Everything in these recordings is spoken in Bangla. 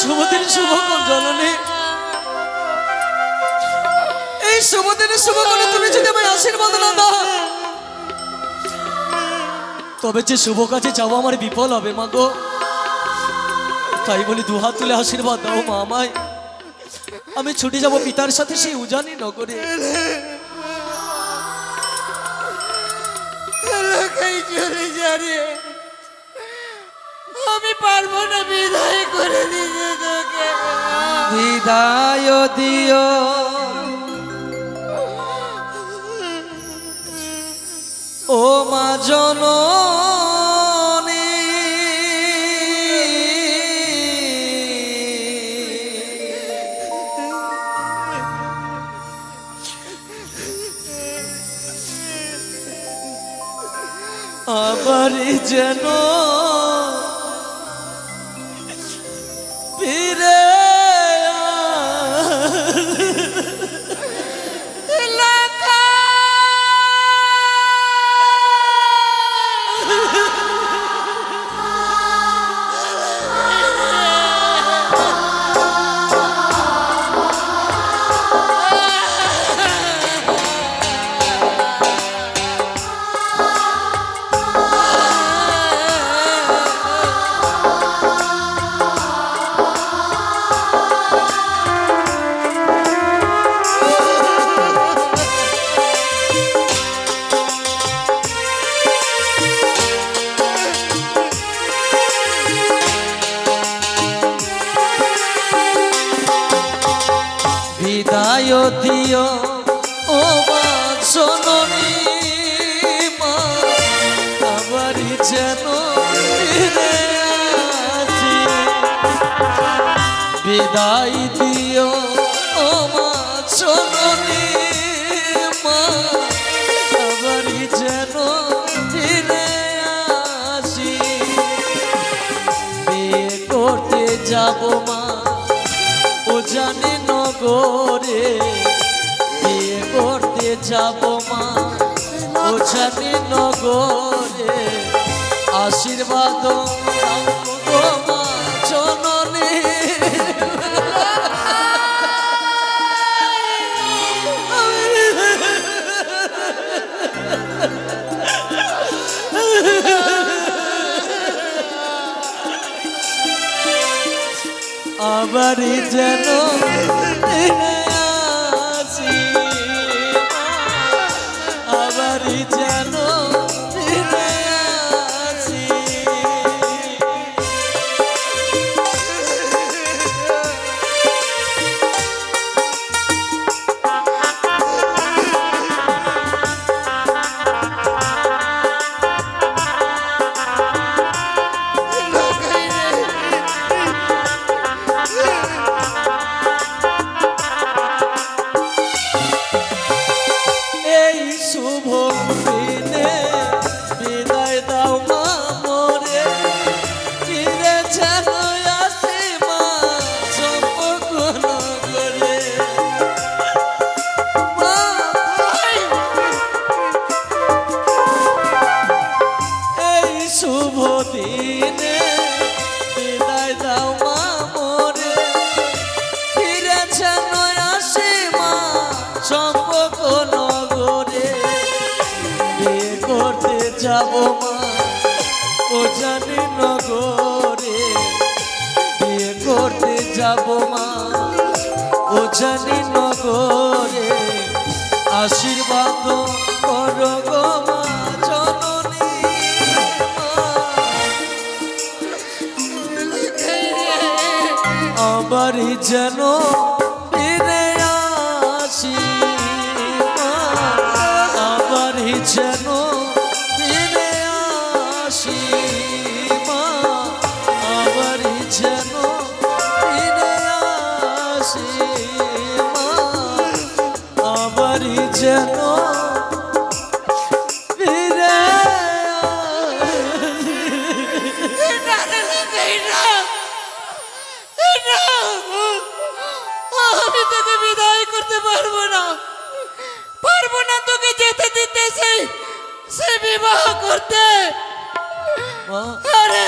শুভদিন শুভক্ষণ জননী এই শুভদিনে শুভক্ষণে তুমি যদি আমায় আশীর্বাদ না দাও, তবে যে শুভ কাজে যাওয়া আমার বিফল হবে, মা গো। তাই বলি, দুহাত তুলে আশীর্বাদ দাও, মা আমায়। আমি ছুটে যাব পিতার সাথে সেই উজানি নগরে। চলে যা রে। আমি পারব না বিদায় করে দিতে তোকে। বিদায় দিও। ও মা জননী। আবার যেন বিদায় দিও মা জননী মা। আবারই যেন করতে যাব মা। ও জানে নগরে। বিয়ে করতে যাব মা। ও জানে নগরে। আশীর্বাদ আবারই যেন বিয়ে করতে যাব মা। ও জানি নগরে বিয়ে করতে যাব মা। ও জানি নগরে আশীর্বাদ করো গো যেন পারব না। পারব না তোকে যেতে দিতে সেই সে বিবাহ করতে। আরে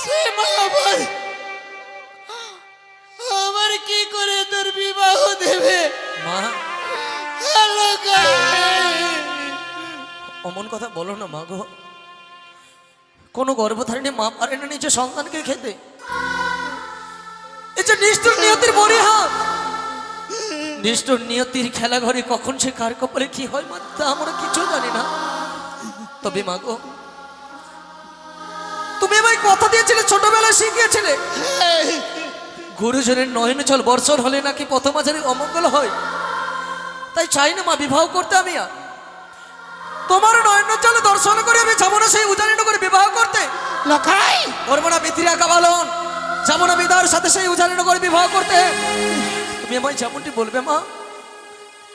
সে মা আবার আবার কি করে তোর বিবাহ দেবে? মা? অমন কথা বলো না মা গো। কোনো গর্ভধারিণী মা পারে না নিজের সন্তানকে খেতে। এই নিষ্ঠুর নিয়তির বড়ি হাত নিষ্ঠুর নিয়তির খেলা ঘরে কখন সে কার কপালে কি হয় মা তা আমরা কিছু জানি না। তবে মা গো তুমি আমায় কথা দিয়েছিলে ছোটবেলায় শিখিয়েছিলে। গুরুজনের নয়ন চল বর্ষণ হলে নাকি প্রথমাচারে অমঙ্গল হয়? তাই চাই না মা বিবাহ করতে আমি আর। তোমার নয়ন চলে দর্শন করে আমি যাব না সেই উজানি করে বিবাহ করতে। লখাই। করব না পিতৃয়া কাবালন যাব না বিদার সাথে সেই উজানি করে বিবাহ করতে। তুমি আমায় যেমনটি বলবে মা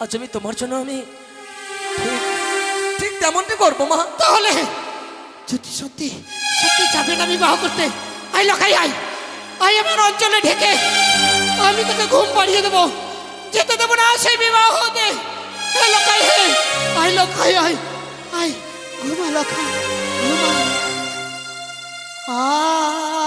আজ আমি তোমার জন্য আমি ঠিক- ঠিক তেমনটি করব মা। তাহলে যদি সত্যি সত্যি যাবে না বিবাহ করতে। আই লখাই আই আই আমার অঞ্চলে ঢেকে। আমি তোকে ঘুম পাড়িয়ে দেবো। যেতে দেবো না সেই বিবাহ হতে। হে লখাই হে। ঘুমা লখাই ঘুমা। আ